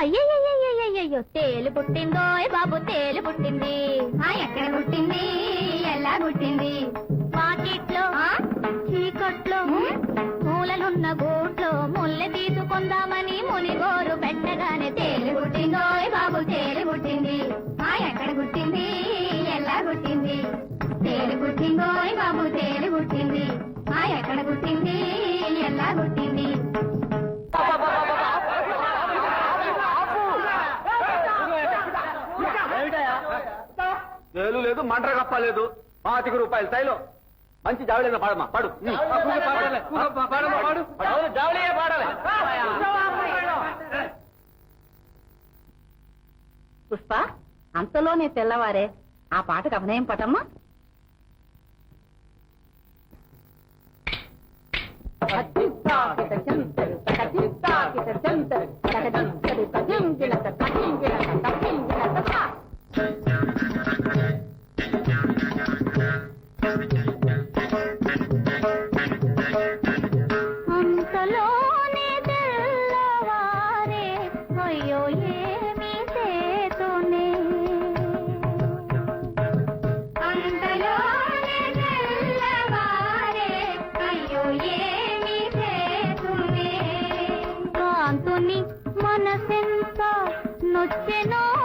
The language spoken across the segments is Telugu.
అయ్యయ్యయ్యయ్యయ్యో తేలు పుట్టిందో బాబు తేలు పుట్టింది? ఎక్కడ పుట్టింది? ఎలా పుట్టింది? పాకెట్లో చీకట్లో మూలలున్న గూట్లో ముల్లె తీసుకుందామని మునిగోరు పెట్టగానే తేలు పుట్టిందో బాబు తేలు పుట్టింది? ఎక్కడ పుట్టింది? ఎలా పుట్టింది? తేలు పుట్టిందో బాబు తేలి పుట్టింది? ఎక్కడ పుట్టింది? ఎలా పుట్టింది? వేలు లేదు మంటర కప్ప లేదు. పాతిక రూపాయలు తైలం. మంచి జావళీన పాడమా పాడు. పుష్ప అంతలోనే తెల్లవారే. ఆ పాటకు అభినయం పటమ్మా. అంతలోనే मुझसे ना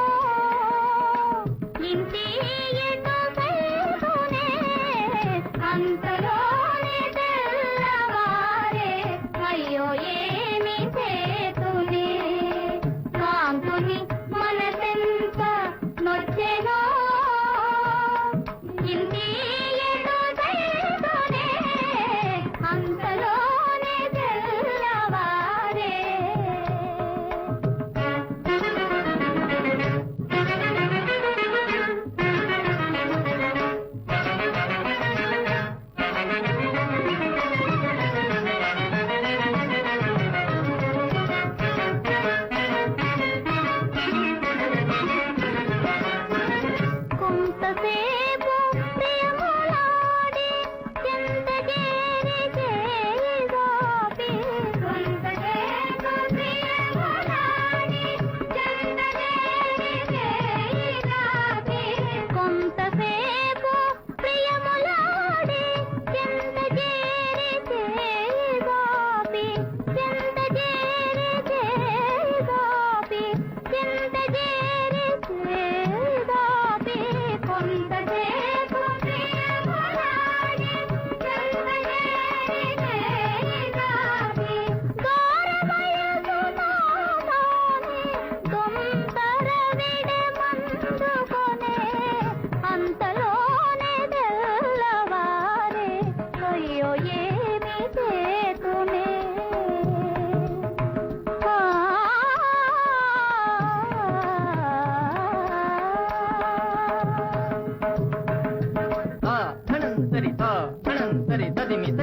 ధనం సరి ధనం సరి తదిమి తకిట